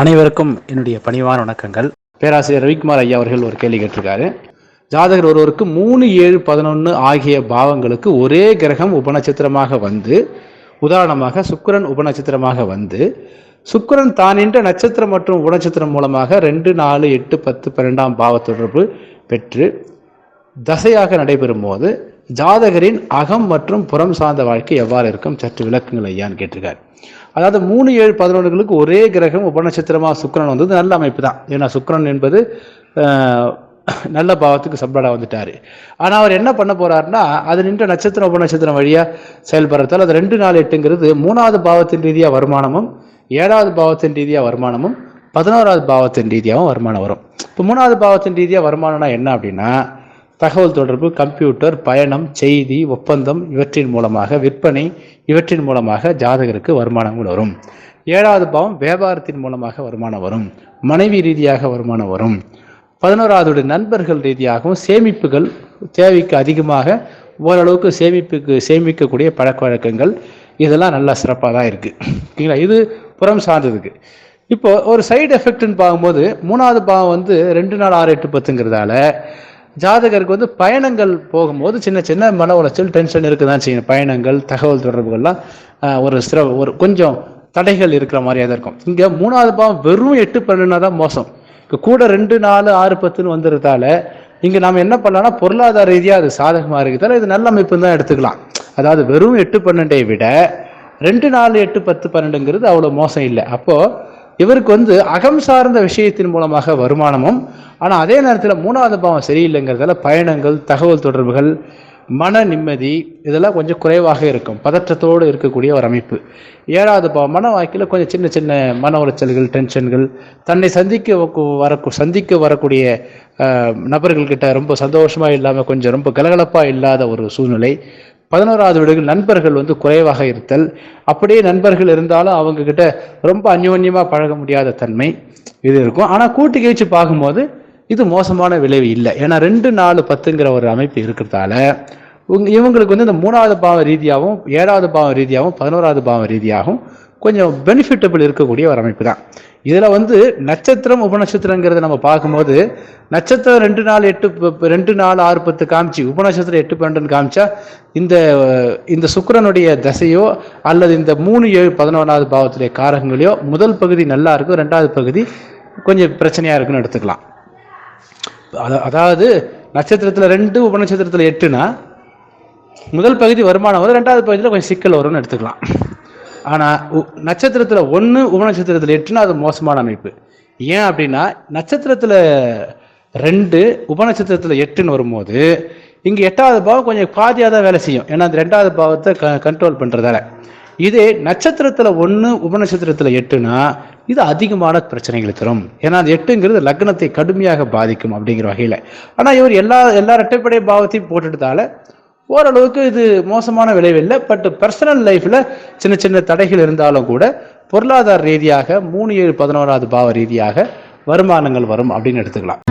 அனைவருக்கும் என்னுடைய பணிவான வணக்கங்கள். பேராசிரியர் ரவிக்குமார் ஐயா அவர்கள் ஒரு கேள்வி கேட்டிருக்காரு. ஜாதகர் ஒருவருக்கு மூணு ஏழு பதினொன்று ஆகிய பாவங்களுக்கு ஒரே கிரகம் உபநட்சத்திரமாக வந்து உதாரணமாக சுக்கரன் உபநட்சத்திரமாக வந்து சுக்கரன் தானின்ற நட்சத்திரம் மற்றும் உபநட்சத்திரம் மூலமாக ரெண்டு நாலு எட்டு பத்து பன்னெண்டாம் பாவ தொடர்பு பெற்று தசையாக நடைபெறும் போது ஜாதகரின் அகம் மற்றும் புறம் சார்ந்த வாழ்க்கை எவ்வாறு இருக்கும்? சற்று விளக்குங்கள் ஐயான்னு கேட்டிருக்காரு. அதாவது மூணு ஏழு பதினொன்றுகளுக்கு ஒரே கிரகம் உபநட்சத்திரமாக சுக்கரன் வந்தது. நல்ல அமைப்பு தான். ஏன்னா சுக்கரன் என்பது நல்ல பாவத்துக்கு சப்ளடா வந்துட்டார். ஆனால் அவர் என்ன பண்ண போறாருன்னா அது நின்ற நட்சத்திரம் உபநட்சத்திரம் வழியாக செயல்படுறதால் அது ரெண்டு நாள் எட்டுங்கிறது மூணாவது பாவத்தின் ரீதியாக வருமானமும் ஏழாவது பாவத்தின் ரீதியாக வருமானமும் பதினோராவது பாவத்தின் ரீதியாகவும் வருமானம் வரும். இப்போ மூணாவது பாவத்தின் ரீதியாக வருமானம்னா என்ன அப்படின்னா தகவல் தொடர்பு கம்ப்யூட்டர் பயணம் செய்தி ஒப்பந்தம் இவற்றின் மூலமாக விற்பனை இவற்றின் மூலமாக ஜாதகருக்கு வருமானங்கள் வரும். ஏழாவது பாவம் வியாபாரத்தின் மூலமாக வருமானம் வரும். மனைவி ரீதியாக வருமானம் வரும். பதினோராவது நண்பர்கள் ரீதியாகவும் சேமிப்புகள் தேவைக்கு அதிகமாக ஓரளவுக்கு சேமிப்புக்கு சேமிக்கக்கூடிய பழக்க வழக்கங்கள் இதெல்லாம் நல்லா சிறப்பாக தான் இருக்குது ஓகேங்களா? இது புறம் சார்ந்ததுக்கு. இப்போ ஒரு சைடு எஃபெக்ட்னு பார்க்கும்போது மூணாவது பாவம் வந்து ரெண்டு நாள் ஆறு எட்டு பத்துங்கிறதால ஜாதகருக்கு வந்து பயணங்கள் போகும்போது சின்ன சின்ன மன உளைச்சல் டென்ஷன் இருக்க தான் செய்யணும் பயணங்கள் தகவல் தொடர்புகள்லாம் ஒரு சிற ஒரு கொஞ்சம் தடைகள் இருக்கிற மாதிரியாக தான் இருக்கும். இங்கே மூணாவது பாவம் வெறும் எட்டு பன்னெண்டுனா தான் மோசம். இப்போ கூட ரெண்டு நாலு ஆறு பத்துன்னு வந்துடுறதால இங்கே நாம் என்ன பண்ணலாம்னா பொருளாதார ரீதியாக அது சாதகமாக இருக்கிறதால இது நல்ல அமைப்பு தான் எடுத்துக்கலாம். அதாவது வெறும் எட்டு பன்னெண்டை விட ரெண்டு நாலு எட்டு பத்து பன்னெண்டுங்கிறது அவ்வளோ மோசம் இல்லை. அப்போது இவருக்கு வந்து அகம் சார்ந்த விஷயத்தின் மூலமாக வருமானமும் ஆனால் அதே நேரத்தில் மூணாவது பாவம் சரியில்லைங்கிறதால பயணங்கள் தகவல் தொடர்புகள் மன நிம்மதி இதெல்லாம் கொஞ்சம் குறைவாக இருக்கும். பதற்றத்தோடு இருக்கக்கூடிய ஒரு அமைப்பு. ஏழாவது பாவம் மன வாக்கில் கொஞ்சம் சின்ன சின்ன மன உளைச்சல்கள் டென்ஷன்கள் தன்னை சந்திக்க வரக்கு சந்திக்க வரக்கூடிய நபர்கள்கிட்ட ரொம்ப சந்தோஷமாக இல்லாமல் கொஞ்சம் ரொம்ப கலகலப்பாக இல்லாத ஒரு சூழ்நிலை. பதினோராவது வீடுகள் நண்பர்கள் வந்து குறைவாக இருத்தல். அப்படியே நண்பர்கள் இருந்தாலும் அவங்க கிட்ட ரொம்ப அந்யோன்யமாக பழக முடியாத தன்மை இது இருக்கும். ஆனால் கூட்டி கழிச்சு பார்க்கும்போது இது மோசமான விளைவு இல்லை. ஏன்னா ரெண்டு நாலு பத்துங்கிற ஒரு அமைப்பு இருக்கிறதால இவங்களுக்கு வந்து இந்த மூணாவது பாவ ரீதியாகவும் ஏழாவது பாவ ரீதியாகவும் பதினோராவது பாவ ரீதியாகவும் கொஞ்சம் பெனிஃபிட்டபிள் இருக்கக்கூடிய ஒரு அமைப்பு தான் இதில் வந்து நட்சத்திரம் உபநட்சத்திரங்கிறத நம்ம பார்க்கும்போது நட்சத்திரம் ரெண்டு நாள் எட்டு ரெண்டு நாள் ஆறு பத்து காமிச்சு உபநட்சத்திரம் எட்டு பன்னெண்டுன்னு காமிச்சா இந்த இந்த சுக்கரனுடைய தசையோ அல்லது இந்த மூணு ஏழு பதினொன்றாவது பாவத்துடைய காரகங்களையோ முதல் பகுதி நல்லா இருக்கும் ரெண்டாவது பகுதி கொஞ்சம் பிரச்சனையாக இருக்குன்னு எடுத்துக்கலாம். அதாவது நட்சத்திரத்தில் ரெண்டு உபநட்சத்திரத்தில் எட்டுனா முதல் பகுதி வருமானம் வரும் ரெண்டாவது பகுதியில் கொஞ்சம் சிக்கல் வரும்னு எடுத்துக்கலாம். ஆனால் நட்சத்திரத்தில் ஒன்று உபநட்சத்திரத்தில் எட்டுனா அது மோசமான அமைப்பு. ஏன் அப்படின்னா நட்சத்திரத்தில் ரெண்டு உபநட்சத்திரத்தில் எட்டுன்னு வரும்போது இங்கே எட்டாவது பாவம் கொஞ்சம் பாதியாக தான் வேலை செய்யும். ஏன்னா அந்த ரெண்டாவது பாவத்தை க கண்ட்ரோல் பண்ணுறதால இதே நட்சத்திரத்தில் ஒன்று உபநட்சத்திரத்தில் எட்டுனா இது அதிகமான பிரச்சனைகளை தரும். ஏன்னா அந்த எட்டுங்கிறது லக்னத்தை கடுமையாக பாதிக்கும் அப்படிங்கிற வகையில். ஆனால் இவர் எல்லா எல்லா இரட்டைப்படை பாவத்தையும் போட்டுட்டதால ஓரளவுக்கு இது மோசமான விளைவில்லை பட் பர்சனல் லைஃப்பில் சின்ன சின்ன தடைகள் இருந்தாலும் கூட பொருளாதார ரீதியாக மூணு ஏழு பதினோராவது பாவ ரீதியாக வருமானங்கள் வரும் அப்படின்னு எடுத்துக்கலாம்.